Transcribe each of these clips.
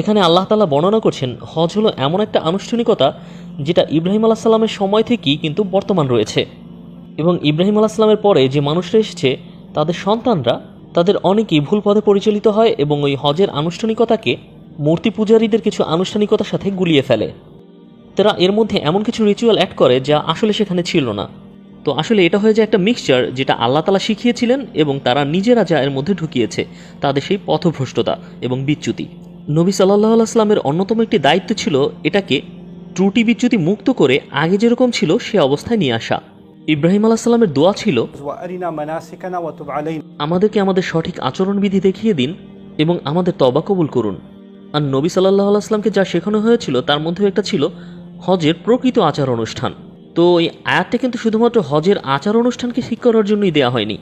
এখানে আল্লাহ তালা বর্ণনা করছেন, হজ হলো এমন একটা আনুষ্ঠানিকতা যেটা ইব্রাহিম আলাহ সাল্লামের সময় থেকেই কিন্তু বর্তমান রয়েছে। এবং ইব্রাহিম আলাহ সাল্লামের পরে যে মানুষরা এসেছে, তাদের সন্তানরা তাদের অনেকেই ভুল পথে পরিচালিত হয় এবং ওই হজের আনুষ্ঠানিকতাকে মূর্তি পূজারীদের কিছু আনুষ্ঠানিকতার সাথে গুলিয়ে ফেলে। তারা এর মধ্যে এমন কিছু রিচুয়াল অ্যাড করে যা আসলে সেখানে ছিল না। তো আসলে এটা হয়ে যায় একটা মিক্সচার যেটা আল্লাহ তালা শিখিয়েছিলেন এবং তারা নিজেরা যা এর মধ্যে ঢুকিয়েছে, তাদের সেই পথভ্রষ্টতা এবং বিচ্যুতি। নবী সাল্লাহ আসলামের অন্যতম একটি দায়িত্ব ছিল এটাকে ত্রুটি বিচ্যুতি মুক্ত করে আগে যেরকম ছিল সে অবস্থায় নিয়ে আসা। ইব্রাহিম আলাহিসাল্লামের দোয়া ছিল, আমাদেরকে আমাদের সঠিক আচরণবিধি দেখিয়ে দিন এবং আমাদের তবা কবুল করুন। আর নবী সাল্লাহ আসলামকে যা শেখানো হয়েছিল তার মধ্যেও একটা ছিল হজের প্রকৃত আচার অনুষ্ঠান। তো এই আয়াতটা কিন্তু শুধুমাত্র হজের আচার অনুষ্ঠানকে ঠিক করার জন্যই দেওয়া হয়নি।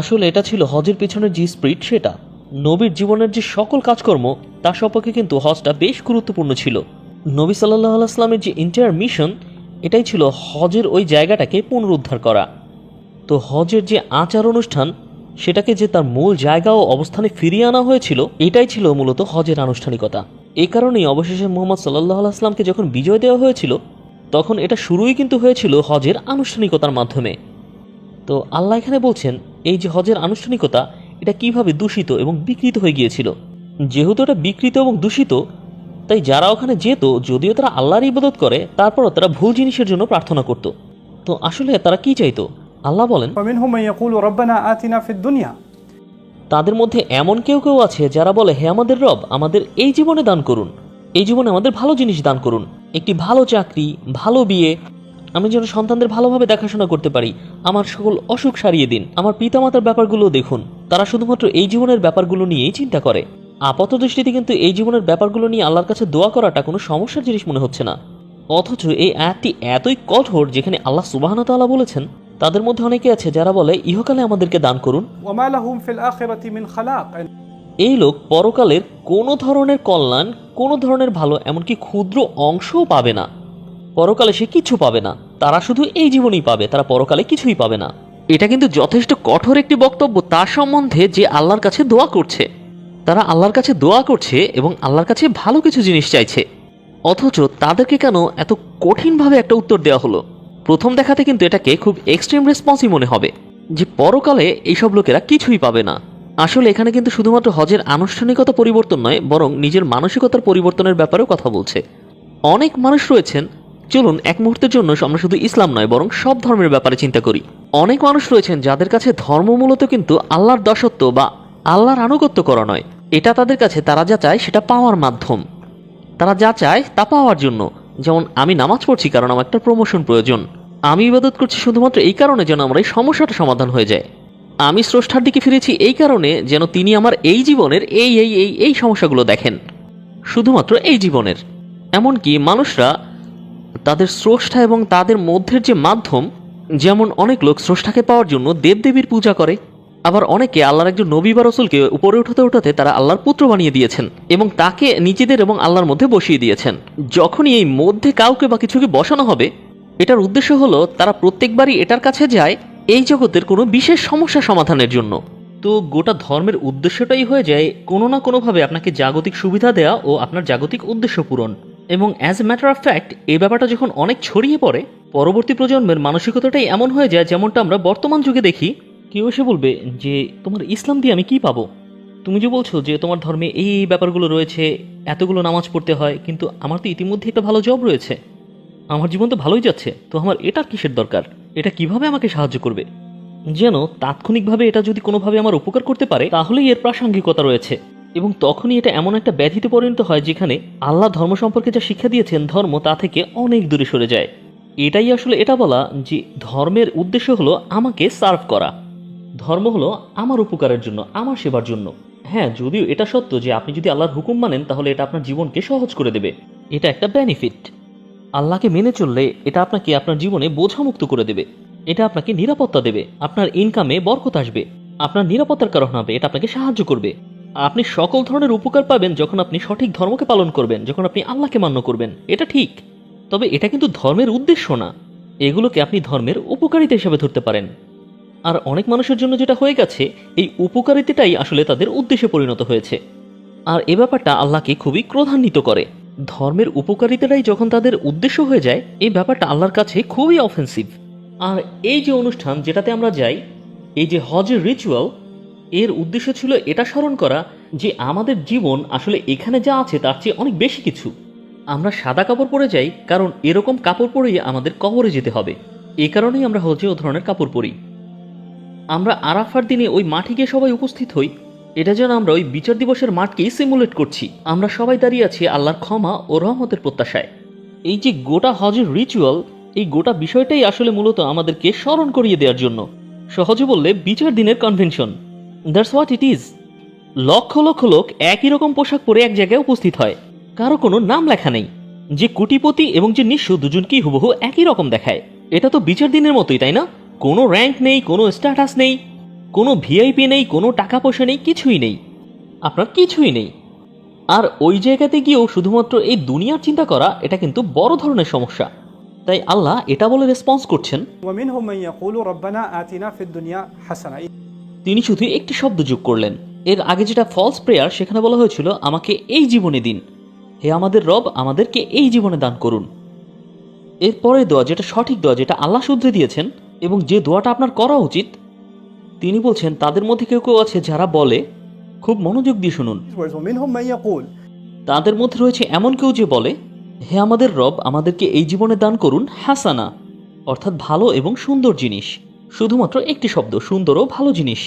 আসলে এটা ছিল হজের পেছনের যে স্প্রিট সেটা। নবীর জীবনের যে সকল কাজকর্ম তার সম্পর্কে কিন্তু হজটা বেশ গুরুত্বপূর্ণ ছিল। নবী সাল্লাহ আসলামের যে ইন্টায়ার মিশন এটাই ছিল হজের ওই জায়গাটাকে পুনরুদ্ধার করা। তো হজের যে আচার অনুষ্ঠান, সেটাকে যে তার মূল জায়গা ও অবস্থানে ফিরিয়ে আনা হয়েছিল, এটাই ছিল মূলত হজের আনুষ্ঠানিকতা। এই কারণেই অবশেষে মোহাম্মদ সাল্লাহ আসলামকে যখন বিজয় দেওয়া হয়েছিল, তখন এটা শুরুই কিন্তু হয়েছিল হজের আনুষ্ঠানিকতার মাধ্যমে। তো আল্লাহ এখানে বলছেন, এই যে হজের আনুষ্ঠানিকতা, এটা কীভাবে দূষিত এবং বিকৃত হয়ে গিয়েছিল? যেহেতু এটা বিকৃত এবং দূষিত তাই যারা ওখানে যেত যদিও তারা আল্লাহর ইবাদত করে তারপরও তারা ভুল জিনিসের জন্য প্রার্থনা করত। তো আসলে তারা কি চাইতো? আল্লাহ বলেন তাদের মধ্যে এমন কেউ কেউ আছে যারা বলে হে আমাদের রব আমাদের এই জীবনে দান করুন। এই জীবনে আমাদের ভালো জিনিস দান করুন। একটি ভালো চাকরি ভালো বিয়ে আমি যেন সন্তানদের ভালোভাবে দেখাশোনা করতে পারি। আমার সকল অসুখ সারিয়ে দিন। আমার পিতামাতার ব্যাপারগুলো দেখুন। তারা শুধুমাত্র এই জীবনের ব্যাপারগুলো নিয়েই চিন্তা করে। আপাত দৃষ্টিতে কিন্তু এই জীবনের ব্যাপারগুলো নিয়ে আল্লাহর কাছে দোয়া করাটা কোনো সমস্যার জিনিস মনে হচ্ছে না। অথচ এই আয়াতটি এতই কঠোর যেখানে আল্লাহ সুবাহানতাল্লাহ বলেছেন তাদের মধ্যে অনেকে আছে যারা বলে ইহকালে আমাদেরকে দান করুন। এই লোক পরকালের কোনো ধরনের কল্যাণ কোনো ধরনের ভালো এমনকি ক্ষুদ্র অংশও পাবে না। পরকালে সে কিছু পাবে না। তারা শুধু এই জীবনই পাবে তারা পরকালে কিছুই পাবে না। এটা কিন্তু যথেষ্ট কঠোর একটি বক্তব্য। তার সম্বন্ধে যে আল্লাহর কাছে দোয়া করছে। তারা আল্লাহর কাছে দোয়া করছে এবং আল্লাহর কাছে ভালো কিছু জিনিস চাইছে। অথচ তাদেরকে কেন এত কঠিনভাবে একটা উত্তর দেওয়া হলো? প্রথম দেখাতে কিন্তু এটাকে খুব এক্সট্রিম রেসপন্সই মনে হবে, যে পরকালে এইসব লোকেরা কিছুই পাবে না। আসলে এখানে কিন্তু শুধুমাত্র হজের আনুষ্ঠানিকতা পরিবর্তন নয়, বরং নিজের মানসিকতার পরিবর্তনের ব্যাপারেও কথা বলছে। অনেক মানুষ রয়েছেন, চলুন এক মুহূর্তের জন্য আমরা শুধু ইসলাম নয়, বরং সব ধর্মের ব্যাপারে চিন্তা করি। অনেক মানুষ রয়েছেন যাদের কাছে ধর্ম মূলত কিন্তু আল্লাহর দাসত্ব বা আল্লাহর আনুগত্য করা নয়। এটা তাদের কাছে তারা যা চায় সেটা পাওয়ার মাধ্যম। তারা যা চায় তা পাওয়ার জন্য। যেমন আমি নামাজ পড়ছি কারণ আমার একটা প্রমোশন প্রয়োজন। আমি ইবাদত করছি শুধুমাত্র এই কারণে যেন আমার এই সমস্যাটা সমাধান হয়ে যায়। আমি স্রষ্টার দিকে ফিরেছি এই কারণে যেন তিনি আমার এই জীবনের এই এই এই এই সমস্যাগুলো দেখেন। শুধুমাত্র এই জীবনের। এমনকি মানুষরা তাদের স্রষ্টা এবং তাদের মধ্যের যে মাধ্যম, যেমন অনেক লোক স্রষ্টাকে পাওয়ার জন্য দেবদেবীর পূজা করে আবার অনেকে আল্লাহর একজন নবী বা রসুলকে উপরে উঠাতে উঠাতে তারা আল্লাহর পুত্র বানিয়ে দিয়েছেন এবং তাকে নিজেদের এবং আল্লাহর মধ্যে বসিয়ে দিয়েছেন। যখনই এই মধ্যে কাউকে বা কিছুকে বসানো হবে, এটার উদ্দেশ্য হলো তারা প্রত্যেকবারই এটার কাছে যায় এই জগতের কোনো বিশেষ সমস্যা সমাধানের জন্য। তো গোটা ধর্মের উদ্দেশ্যটাই হয়ে যায় কোনো না কোনোভাবে আপনাকে জাগতিক সুবিধা দেওয়া ও আপনার জাগতিক উদ্দেশ্য পূরণ। এবং as a matter of fact এই ব্যাপারটা যখন অনেক ছড়িয়ে পড়ে, পরবর্তী প্রজন্মের মানসিকতাটাই এমন হয়ে যায় যেমনটা আমরা বর্তমান যুগে দেখি। কেউ এসে বলবে যে, তোমার ইসলাম দিয়ে আমি কি পাবো? তুমি যে বলছো যে, তোমার ধর্মে এই ব্যাপারগুলো রয়েছে, এতগুলো নামাজ পড়তে হয়, কিন্তু আমার তো ইতিমধ্যে একটা ভালো জব রয়েছে। আমার জীবন তো ভালোই যাচ্ছে, তো আমার এটা কিসের দরকার? এটা কীভাবে আমাকে সাহায্য করবে? যেন তাৎক্ষণিকভাবে এটা যদি কোনোভাবে আমার উপকার করতে পারে, তাহলেই এর প্রাসঙ্গিকতা রয়েছে। এবং তখনই এটা এমন একটা ব্যাধিতে পরিণত হয়, যেখানে আল্লাহ ধর্ম সম্পর্কে যা শিক্ষা দিয়েছেন, ধর্ম তা থেকে অনেক দূরে সরে যায়। এটাই আসলে এটা বলা যে, ধর্মের উদ্দেশ্য হলো আমাকে সার্ভ করা। ধর্ম হলো আমার উপকারের জন্য, আমার সেবার জন্য। হ্যাঁ যদিও এটা সত্য যে আপনি যদি আল্লাহর হুকুম মানেন, তাহলে এটা আপনার জীবনকে সহজ করে দেবে। এটা একটা বেনিফিট আল্লাহকে মেনে চললে এটা আপনাকে আপনার জীবনে বোঝামুক্ত করে দেবে। এটা আপনাকে নিরাপত্তা দেবে। আপনার ইনকামে বরকত আসবে। আপনার নিরাপত্তার কারণ হবে, এটা আপনাকে সাহায্য করবে। আপনি সকল ধরনের উপকার পাবেন যখন আপনি সঠিক ধর্মকে পালন করবেন, যখন আপনি আল্লাহকে মান্য করবেন। এটা ঠিক। তবে এটা কিন্তু ধর্মের উদ্দেশ্য না। এগুলোকে আপনি ধর্মের উপকারিতা হিসেবে ধরতে পারেন। আর অনেক মানুষের জন্য যেটা হয়ে গেছে, এই উপকারিতাটাই আসলে তাদের উদ্দেশ্যে পরিণত হয়েছে। আর এ ব্যাপারটা আল্লাহকে খুবই ক্রোধান্বিত করে। ধর্মের উপকারিতাটাই যখন তাদের উদ্দেশ্য হয়ে যায়, এই ব্যাপারটা আল্লাহর কাছে খুবই অফেন্সিভ আর এই যে অনুষ্ঠান যেটাতে আমরা যাই, এই যে হজের রিচুয়াল এর উদ্দেশ্য ছিল এটা স্মরণ করা যে আমাদের জীবন আসলে এখানে যা আছে তার চেয়ে অনেক বেশি কিছু। আমরা সাদা কাপড় পরে যাই, কারণ এরকম কাপড় পরেই আমাদের কবরে যেতে হবে। এ কারণেই আমরা হজে ও ধরনের কাপড় পরি। আমরা আরাফার দিনে ওই মাঠে গিয়ে সবাই উপস্থিত হই। এটা যেন আমরা ওই বিচার দিবসের মাঠকেই সিমুলেট করছি। আমরা সবাই দাঁড়িয়ে আছি আল্লাহর ক্ষমা ও রহমতের প্রত্যাশায়। এই যে গোটা হজের রিচুয়াল এই গোটা বিষয়টাই আসলে মূলত আমাদেরকে স্মরণ করিয়ে দেওয়ার জন্য। সহজে বললে, বিচার দিনের convention that's what it is lakh lakh লোক একই রকম পোশাক পরে এক জায়গায় উপস্থিত হয়। কারও কোনো নাম লেখা নেই। যে কুটিপতি এবং যে নিঃস্ব দুজনকেই হুবহু একই রকম দেখায়। এটা তো বিচার দিনের মতোই, তাই না? কোনো র্যাঙ্ক নেই কোনো স্ট্যাটাস নেই কোনো ভিআইপি নেই কোনো টাকা পয়সা নেই কিছুই নেই। আপনার কিছুই নেই। আর ওই জায়গাতে গিয়েও শুধুমাত্র এই দুনিয়ার চিন্তা করা এটা কিন্তু বড় ধরনের সমস্যা। তাই আল্লাহ এটা বলে রেসপন্স করছেন তিনি শুধু একটি শব্দ যোগ করলেন। এর আগে যেটা ফলস প্রেয়ার সেখানে বলা হয়েছিল আমাকে এই জীবনে দিন। হে আমাদের রব আমাদেরকে এই জীবনে দান করুন। এরপরে দোয়া যেটা সঠিক দোয়া যেটা আল্লাহ শুদ্ধে দিয়েছেন এবং যে দোয়াটা আপনার করা উচিত, তিনি বলছেন, তাদের মধ্যে কেউ কেউ আছে যারা বলে, খুব মনোযোগ দিয়ে শুনুন। তাদের মধ্যে রয়েছে এমন কেউ যে বলে, হে আমাদের রব, আমাদেরকে এই জীবনে দান করুন হাসানা, অর্থাৎ ভালো এবং সুন্দর জিনিস, শুধুমাত্র একটি শব্দ, সুন্দর ও ভালো জিনিস।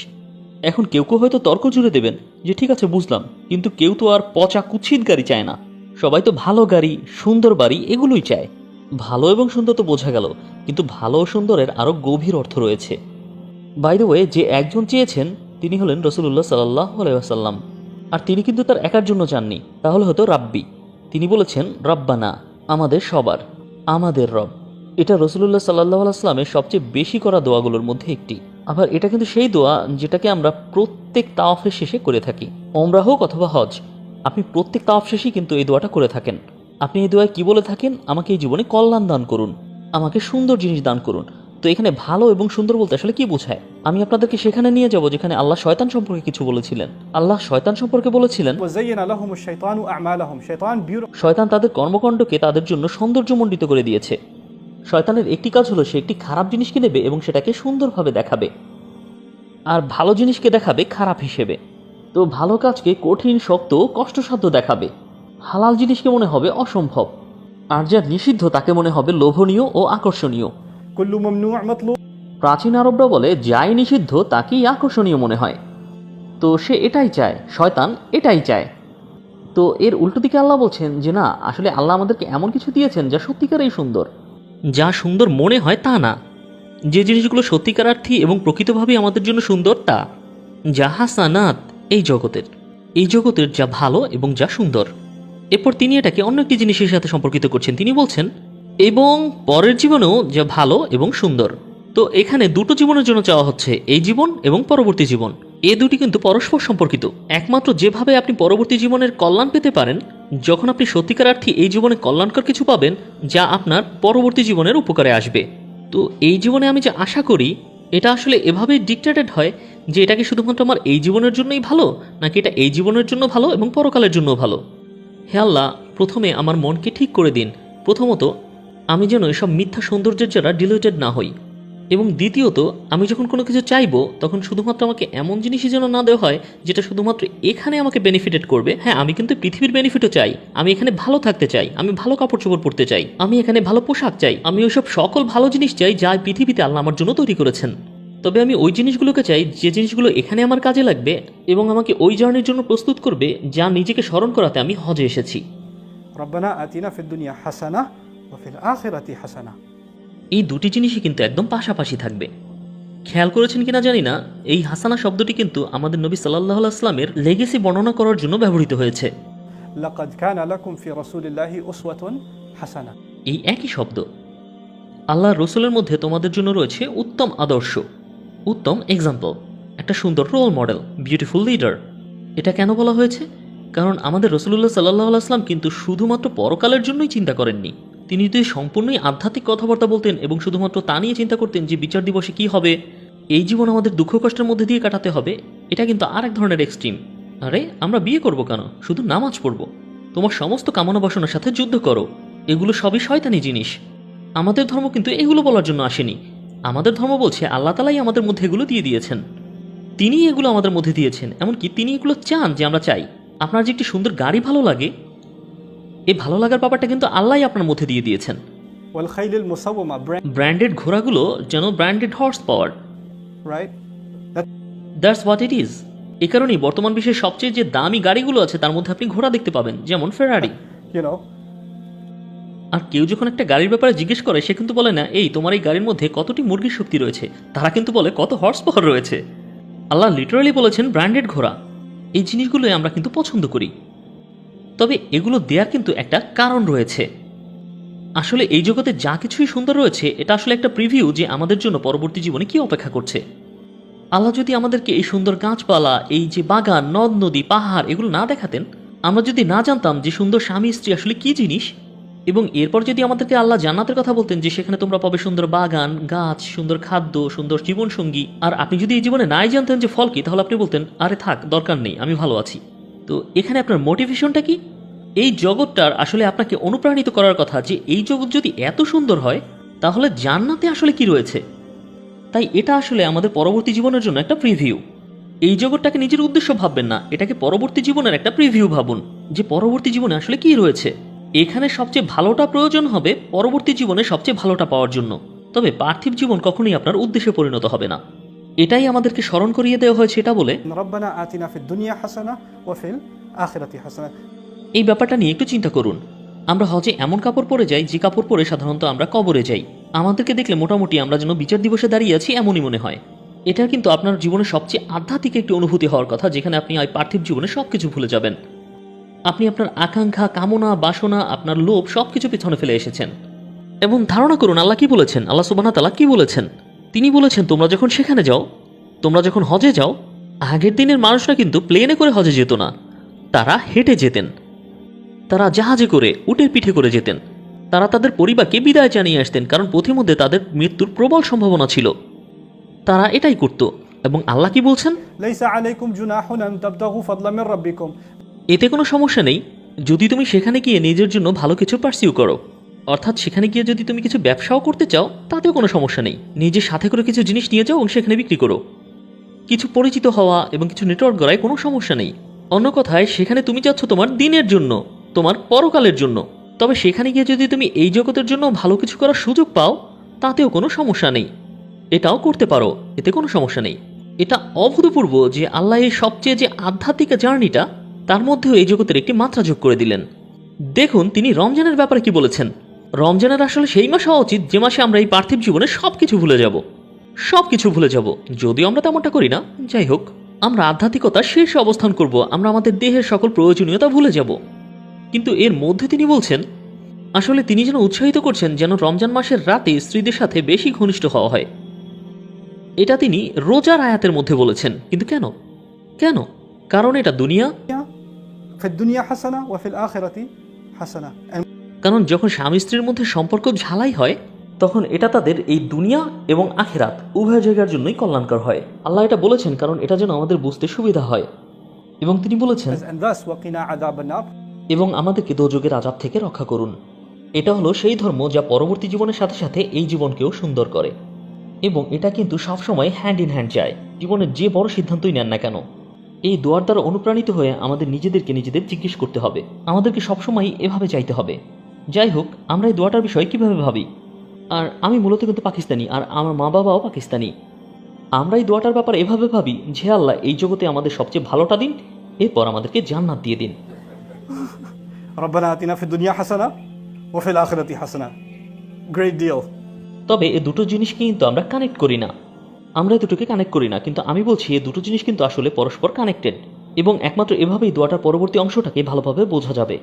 এখন কেউ কেউ হয়তো তর্ক জুড়ে দেবেন, যে ঠিক আছে, বুঝলাম, কিন্তু কেউ তো আর পচা কুচ্ছিত গাড়ি চায় না, সবাই তো ভালো গাড়ি, সুন্দর বাড়ি, এগুলোই চায়। ভালো এবং সুন্দর তো বোঝা গেল, কিন্তু ভালো ও সুন্দরের আরও গভীর অর্থ রয়েছে। বাই দ্য ওয়ে যে একজন চেয়েছেন, তিনি হলেন রসুল্লাহ সাল্লাহ আলাইসাল্লাম আর তিনি কিন্তু তার একার জন্য চাননি, তাহলে হতো রাব্বি। তিনি বলেছেন, রব্বানা, আমাদের সবার, আমাদের রব। এটা রসুল্লাহ সাল্লাহ আলাইসলামের সবচেয়ে বেশি করা দোয়াগুলোর মধ্যে একটি। আবার এটা কিন্তু সেই দোয়া যেটাকে আমরা প্রত্যেক তাওয়াফের শেষে করে থাকি। ওমরা হোক অথবা হজ, আপনি প্রত্যেক তাওয়াফ শেষেই কিন্তু এই দোয়াটা করে থাকেন। আপনি এই দোয়ায় কী বলে থাকেন? আমাকে এই জীবনে কল্যাণ দান করুন। আমাকে সুন্দর জিনিস দান করুন। তো এখানে ভালো এবং সুন্দর বলতে আসলে কী বোঝায়? আমি আপনাদেরকে সেখানে নিয়ে যাব যেখানে আল্লাহ শয়তান সম্পর্কে কিছু বলেছিলেন। আল্লাহ শয়তান সম্পর্কে বলেছিলেন শয়তান তাদের কর্মকাণ্ডকে তাদের জন্য সৌন্দর্যমণ্ডিত করে দিয়েছে। শয়তানের একটি কাজ হলো সে একটি খারাপ জিনিসকে নেবে এবং সেটাকে সুন্দরভাবে দেখাবে। আর ভালো জিনিসকে দেখাবে খারাপ হিসেবে। তো ভালো কাজকে কঠিন শক্ত কষ্টসাধ্য দেখাবে। হালাল জিনিসকে মনে হবে অসম্ভব। আর যা নিষিদ্ধ তাকে মনে হবে লোভনীয় ও আকর্ষণীয়। প্রাচীন আরবরা বলে যাই নিষিদ্ধ তাকেই আকর্ষণীয় মনে হয়। তো সে এটাই চায় শয়তান এটাই চায়। তো এর উল্টো দিকে আল্লাহ বলছেন যে না আসলে আল্লাহ আমাদেরকে এমন কিছু দিয়েছেন যা সত্যিকারেই সুন্দর। যা সুন্দর মনে হয় তা না। যে জিনিসগুলো সত্যিকারার্থী এবং প্রকৃতভাবেই আমাদের জন্য সুন্দর তা। যা হাসানাত এই জগতের। এই জগতের যা ভালো এবং যা সুন্দর। এরপর তিনি এটাকে অন্য একটি জিনিসের সাথে সম্পর্কিত করছেন। তিনি বলছেন, এবং পরের জীবনেও যা ভালো এবং সুন্দর। তো এখানে দুটো জীবনের জন্য চাওয়া হচ্ছে, এই জীবন এবং পরবর্তী জীবন। এ দুটি কিন্তু পরস্পর সম্পর্কিত। একমাত্র যেভাবে আপনি পরবর্তী জীবনের কল্যাণ পেতে পারেন, যখন আপনি সত্যিকারার্থী এই জীবনে কল্যাণকর কিছু পাবেন, যা আপনার পরবর্তী জীবনের উপকারে আসবে। তো এই জীবনে আমি যে আশা করি, এটা আসলে এভাবেই ডিক্টেটেড হয় যে এটা কি শুধুমাত্র আমার এই জীবনের জন্যই ভালো, নাকি এটা এই জীবনের জন্য ভালো এবং পরকালের জন্য ভালো। হে আল্লাহ, প্রথমে আমার মনকে ঠিক করে দিন। প্রথমত, আমি যেন এসব মিথ্যা সৌন্দর্যের দ্বারা ডিলিউটেড না হই। এবং দ্বিতীয়ত, আমি যখন কোনো কিছু চাইব, তখন শুধুমাত্র আমাকে এমন জিনিসই যেন না দেওয়া হয়, যেটা শুধুমাত্র এখানে আমাকে বেনিফিটেড করবে। হ্যাঁ আমি কিন্তু পৃথিবীর বেনিফিটও চাই। আমি এখানে ভালো থাকতে চাই। আমি ভালো কাপড় চোপড় পরতে চাই। আমি এখানে ভালো পোশাক চাই। আমি ওইসব সকল ভালো জিনিস চাই যা পৃথিবীতে আল্লাহ আমার জন্য তৈরি করেছেন। তবে আমি ওই জিনিসগুলোকে চাই যে জিনিসগুলো এখানে আমার কাজে লাগবে এবং আমাকে ওই জার্নির জন্য প্রস্তুত করবে যা নিজেকে স্মরণ করাতে আমি হজে এসেছি। রব্বানা হাসানা হাসানা। এই দুটি জিনিসই কিন্তু একদম পাশাপাশি থাকবে। খেয়াল করেছেন কিনা জানি না এই হাসানা শব্দটি কিন্তু আমাদের নবী সাল্লাহ আসলামের লেগেসি বর্ণনা করার জন্য ব্যবহৃত হয়েছে। হাসানা। এই একই শব্দ। আল্লাহ রসুলের মধ্যে তোমাদের জন্য রয়েছে উত্তম আদর্শ। উত্তম এক্সাম্পল একটা সুন্দর রোল মডেল বিউটিফুল লিডার এটা কেন বলা হয়েছে? কারণ আমাদের রসুল্লাহ সাল্লাহ আসলাম কিন্তু শুধুমাত্র পরকালের জন্যই চিন্তা করেননি। তিনি যদি সম্পূর্ণই আধ্যাত্মিক কথাবার্তা বলতেন এবং শুধুমাত্র তা নিয়ে চিন্তা করতেন যে বিচার দিবসে কী হবে, এই জীবন আমাদের দুঃখ কষ্টের মধ্যে দিয়ে কাটাতে হবে, এটা কিন্তু আর এক ধরনের এক্সট্রিম আরে, আমরা বিয়ে করব কেন? শুধু নামাজ পড়ব। তোমার সমস্ত কামনা বাসনার সাথে যুদ্ধ করো। এগুলো সবই শয়তানি জিনিস। আমাদের ধর্ম কিন্তু এগুলো বলার জন্য আসেনি। আমাদের ধর্ম বলছে আল্লাহ তালাই আমাদের মধ্যে এগুলো দিয়ে দিয়েছেন। তিনি এগুলো আমাদের মধ্যে দিয়েছেন এমনকি তিনি এগুলো চান যে আমরা চাই। আপনার যে একটি সুন্দর গাড়ি ভালো লাগে এই ভালো লাগার ব্যাপারটা কিন্তু আল্লাহ আপনার মধ্যে দিয়ে দিয়েছেন। ব্র্যান্ডেড ঘোড়াগুলো যেন branded horsepower that's what it is এ কারণেই বর্তমান বিশ্বের সবচেয়ে যে দামি গাড়িগুলো আছে তার মধ্যে আপনি ঘোড়া দেখতে পাবেন যেমন ফেরারি আর কেউ যখন একটা গাড়ির ব্যাপারে জিজ্ঞেস করে, সে কিন্তু বলে, না, এই, তোমার এই গাড়ির মধ্যে কতটি মুরগির শক্তি রয়েছে? তারা কিন্তু বলে, কত হর্স পাওয়ার রয়েছে? আল্লাহ লিটারালি বলেছেন ব্র্যান্ডেড ঘোড়া। এই জিনিসগুলোই আমরা কিন্তু পছন্দ করি। তবে এগুলো দেওয়ার কিন্তু একটা কারণ রয়েছে। আসলে এই জগতে যা কিছুই সুন্দর রয়েছে, এটা আসলে একটা প্রিভিউ যে আমাদের জন্য পরবর্তী জীবনে কি অপেক্ষা করছে। আল্লাহ যদি আমাদেরকে এই সুন্দর গাছপালা, এই যে বাগান, নদ, নদী, পাহাড়, এগুলো না দেখাতেন, আমরা যদি না জানতাম যে সুন্দর স্বামী স্ত্রী আসলে কি জিনিস এবং এরপর যদি আমাদেরকে আল্লাহ জান্নাতের কথা বলতেন যে সেখানে তোমরা পাবে সুন্দর বাগান, গাছ, সুন্দর খাদ্য, সুন্দর জীবনসঙ্গী, আর আপনি যদি এই জীবনে নাই জানতেন যে ফল কি, তাহলে আপনি বলতেন, আরে থাক, দরকার নেই, আমি ভালো আছি। তো এখানে আপনার মোটিভেশনটা কি? এই জগৎটার আসলে আপনাকে অনুপ্রাণিত করার কথা যে এই জগৎ যদি এত সুন্দর হয়, তাহলে জান্নাতে আসলে কি রয়েছে? তাই এটা আসলে আমাদের পরবর্তী জীবনের জন্য একটা প্রিভিউ এই জগৎটাকে নিজের উদ্দেশ্য ভাববেন না, এটাকে পরবর্তী জীবনের একটা প্রিভিউ ভাবুন যে পরবর্তী জীবনে আসলে কি রয়েছে। এখানে সবচেয়ে ভালোটা প্রয়োজন হবে পরবর্তী জীবনে সবচেয়ে ভালোটা পাওয়ার জন্য। তবে পার্থিব জীবন কখনোই আপনার উদ্দেশ্যে পরিণত হবে না। এটাই আমাদেরকে স্মরণ করিয়ে দেওয়া হয়েছে এটা বলে এই ব্যাপারটা নিয়ে একটু চিন্তা করুন। আমরা হজে এমন কাপড় পরে যাই যে কাপড় পরে সাধারণত আমরা কবরে যাই। আমাদেরকে দেখলে মোটামুটি আমরা যেন বিচার দিবসে দাঁড়িয়ে আছি এমনই মনে হয়। এটা কিন্তু আপনার জীবনের সবচেয়ে আধ্যাত্মিক একটি অনুভূতি হওয়ার কথা যেখানে আপনি পার্থিব জীবনে সবকিছু ভুলে যাবেন। আপনি আপনার আকাঙ্ক্ষা, কামনা, বাসনা, আপনার লোভ সব কিছু পিছনে ফেলে এসেছেন। এবং ধারণা করুন, আল্লাহ কি বলেছেন? আল্লাহ সুবাহ তালা কি বলেছেন? তিনি বলেছেন, তোমরা যখন সেখানে যাও, তোমরা যখন হজে যাও, আগের দিনের মানুষরা কিন্তু প্লেনে করে হজে যেত না। তারা হেঁটে যেতেন। তারা জাহাজে করে, উটের পিঠে করে যেতেন। তারা তাদের পরিবারকে বিদায় জানিয়ে আসতেন, কারণ পথিমধ্যে তাদের মৃত্যুর প্রবল সম্ভাবনা ছিল। তারা এটাই করত। এবং আল্লাহ কি বলছেন? লাইসা আলাইকুম এতে কোনো সমস্যা নেই। যদি তুমি সেখানে গিয়ে নিজের জন্য ভালো কিছু পার্সিউ করো, অর্থাৎ সেখানে গিয়ে যদি তুমি কিছু ব্যবসাও করতে চাও, তাতেও কোনো সমস্যা নেই। নিজের সাথে করে কিছু জিনিস নিয়ে যাও এবং সেখানে বিক্রি করো। কিছু পরিচিত হওয়া এবং কিছু নেটওয়ার্ক গড়ায় কোনো সমস্যা নেই। অন্য কথায়, সেখানে তুমি যাচ্ছ তোমার দিনের জন্য, তোমার পরকালের জন্য। তবে সেখানে গিয়ে যদি তুমি এই জগতের জন্য ভালো কিছু করার সুযোগ পাও, তাতেও কোনো সমস্যা নেই। এটাও করতে পারো, এতে কোনো সমস্যা নেই। এটা অভূতপূর্ব যে আল্লাহ এই সবচেয়ে যে আধ্যাত্মিক জার্নিটা তার মধ্যেও এই জগতের একটি মাত্রা যোগ করে দিলেন। দেখুন, তিনি রমজানের ব্যাপারে কি বলেছেন। রমজানের আসলে সেই মাস হওয়া উচিত, যে মাসে আমরা এই পার্থিব জীবনে সব কিছু ভুলে যাব। সব কিছু ভুলে যাব। যদিও আমরা তেমনটা করি না। যাই হোক, আমরা আধ্যাত্মিকতা শীর্ষে অবস্থান করব। আমরা আমাদের দেহের সকল প্রয়োজনীয়তা ভুলে যাব। কিন্তু এর মধ্যে তিনি বলছেন, আসলে তিনি যেন উৎসাহিত করছেন যেন রমজান মাসের রাতে স্ত্রীদের সাথে বেশি ঘনিষ্ঠ হওয়া হয়। এটা তিনি রোজার আয়াতের মধ্যে বলেছেন। কিন্তু কেন? কেন? কারণ এটা দুনিয়া হাসানা আখেরাতি কারণ যখন স্বামী স্ত্রীর মধ্যে সম্পর্ক ঝালাই হয় তখন এটা তাদের এই দুনিয়া এবং আখেরাত উভয় জায়গার জন্যই কল্যাণকর হয়। আল্লাহ এটা বলেছেন কারণ এটা যেন আমাদের বুঝতে সুবিধা হয়। এবং তিনি বলেছেন এবং আমাদেরকে দোযোগের আজাব থেকে রক্ষা করুন। এটা হলো সেই ধর্ম যা পরবর্তী জীবনের সাথে সাথে এই জীবনকেও সুন্দর করে। এবং এটা কিন্তু সবসময় হ্যান্ড ইন হ্যান্ড যায়। জীবনের যে বড় সিদ্ধান্তই নেন না কেন। এই দোয়ার দ্বারা অনুপ্রাণিত হয়ে আমাদের নিজেদেরকে নিজেদের জিজ্ঞেস করতে হবে। আমাদেরকে সবসময় এভাবে চাইতে হবে। যাই হোক আমরা এই দোয়াটার বিষয়ে কীভাবে ভাবি? আর আমি মূলত কিন্তু পাকিস্তানি আর আমার মা বাবাও পাকিস্তানি। আমরা এই দোয়াটার ব্যাপারে এভাবে ভাবি যে আল্লাহ এই জগতে আমাদের সবচেয়ে ভালোটা দিন এরপর আমাদেরকে জান্নাত দিয়ে দিন। দুনিয়া হাসানা হাসানা। তবে এ দুটো জিনিসকে কিন্তু আমরা কানেক্ট করি না। আমরা দুটোকে কানেক্ট করি না কিন্তু আমি বলছি এ দুটো জিনিস কিন্তু আসলে পরস্পর কানেক্টেড এবং একমাত্র এভাবেই দোয়াটার পরবর্তী অংশটাকে ভালোভাবে বোঝা যাবে।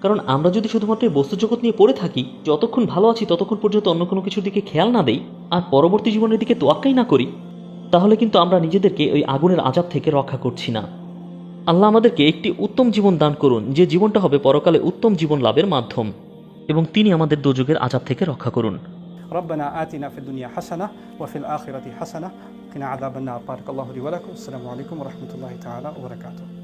কারণ আমরা যদি শুধুমাত্র বস্তু জগৎ নিয়ে পড়ে থাকি যতক্ষণ ভালো আছি ততক্ষণ পর্যন্ত অন্য কোনো কিছুর দিকে খেয়াল না দেই আর পরবর্তী জীবনের দিকে তোয়াক্কাই না করি তাহলে কিন্তু আমরা নিজেদেরকে ওই আগুনের আজাব থেকে রক্ষা করছি না। আল্লাহ আমাদেরকে একটি উত্তম জীবন দান করুন যে জীবনটা হবে পরকালে উত্তম জীবন লাভের মাধ্যম এবং তিনি আমাদের দুযোগের আজাব থেকে রক্ষা করুন। ربنا آتنا في الدنيا حسنة وفي الآخرة حسنة. وقنا عذاب النار. بارك الله لي ولكم. السلام عليكم ورحمة الله تعالى وبركاته.